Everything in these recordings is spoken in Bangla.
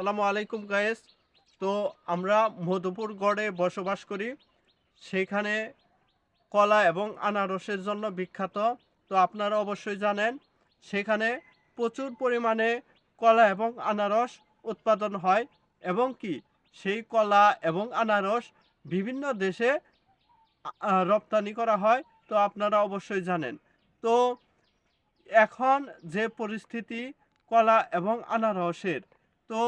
আসসালামু আলাইকুম গায়েস তো আমরা মধুপুর গড়ে বসবাস করি। সেখানে কলা এবং আনারসের জন্য বিখ্যাত। তো আপনারা অবশ্যই জানেন, সেখানে প্রচুর পরিমাণে কলা এবং আনারস উৎপাদন হয় এবং কি, সেই কলা এবং আনারস বিভিন্ন দেশে রপ্তানি করা হয়। তো আপনারা অবশ্যই জানেন। তো এখন যে পরিস্থিতি কলা এবং আনারসের, তো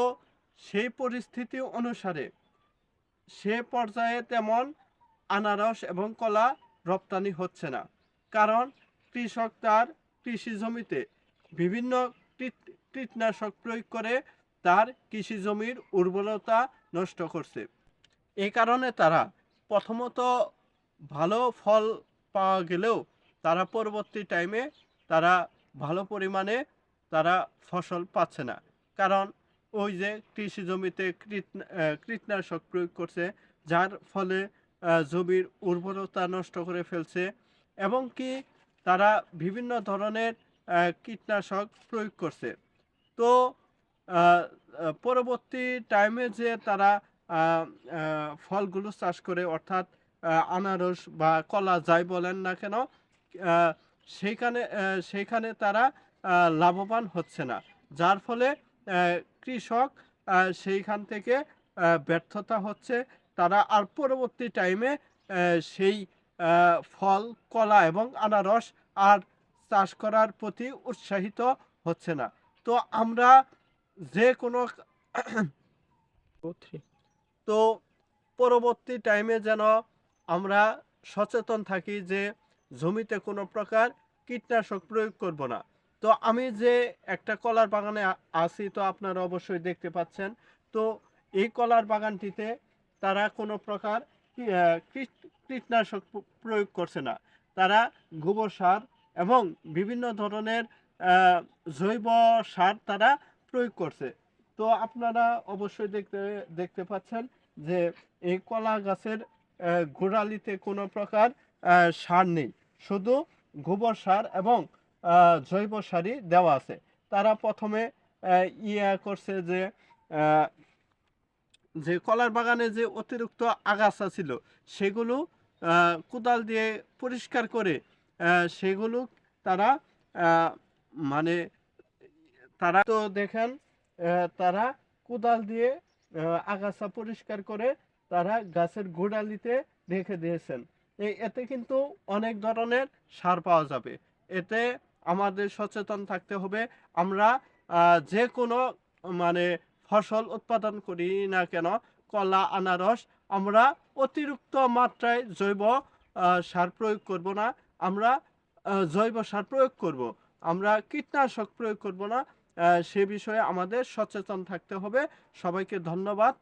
সেই পরিস্থিতি অনুসারে সে পর্যায়ে তেমন আনারস এবং কলা রপ্তানি হচ্ছে না। কারণ কৃষক তার কৃষি জমিতে বিভিন্ন কীট- কীটনাশক প্রয়োগ করে তার কৃষি জমির উর্বরতা নষ্ট করছে। এ কারণে তারা প্রথমত ভালো ফল পাওয়া গেলেও তারা পরবর্তী টাইমে তারা ভালো পরিমাণে তারা ফসল পাচ্ছে না। কারণ ওই যে কৃষি জমিতে কীট- কীটনাশক প্রয়োগ করছে, যার ফলে জমির উর্বরতা নষ্ট করে ফেলছে এবং কি তারা বিভিন্ন ধরনের কীটনাশক প্রয়োগ করছে। তো পরবর্তী টাইমে যে তারা ফলগুলো চাষ করে, অর্থাৎ আনারস বা কলা যাই বলেন না কেন সেইখানে সেইখানে তারা লাভবান হচ্ছে না। যার ফলে কৃষক সেইখান থেকে ব্যর্থতা হচ্ছে। তারা আর পরবর্তী টাইমে সেই ফল কলা এবং আনারস আর চাষ করার প্রতি উৎসাহিত হচ্ছে না। তো আমরা যে কোনো তো পরবর্তী টাইমে যেন আমরা সচেতন থাকি যে জমিতে কোনো প্রকার কীটনাশক প্রয়োগ করব না। তো আমি যে একটা কলার বাগানে আছি তো আপনারা অবশ্যই দেখতে পাচ্ছেন। তো এই কলার বাগানটিতে তারা কোনো প্রকার কীটনাশক প্রয়োগ করছে না। তারা গোবর সার এবং বিভিন্ন ধরনের জৈব সার তারা প্রয়োগ করছে। তো আপনারা অবশ্যই দেখতে দেখতে পাচ্ছেন যে এই কলা গাছের গোড়ালিতে কোনো প্রকার সার নেই। শুধু গোবর সার এবং জৈব সারি দেওয়া আছে। তারা প্রথমে ইয়া করছে যে যে কলার বাগানে যে অতিরিক্ত আগাছা ছিল, সেগুলো কোদাল দিয়ে পরিষ্কার করে সেগুলো তারা মানে তারা তো দেখেন তারা কোদাল দিয়ে আগাছা পরিষ্কার করে তারা গাছের গোড়ালিতে রেখে দিয়েছেন। এতে কিন্তু অনেক ধরনের সার পাওয়া যাবে। এতে আমাদের সচেতন থাকতে হবে। আমরা যে কোনো মানে ফসল উৎপাদন করি না কেন, কলা, আনারস, আমরা অতিরিক্ত মাত্রায় জৈব সার প্রয়োগ করব না। আমরা জৈব সার প্রয়োগ করব। আমরা কীটনাশক প্রয়োগ করব না। সে বিষয়ে আমাদের সচেতন থাকতে হবে। সবাইকে ধন্যবাদ।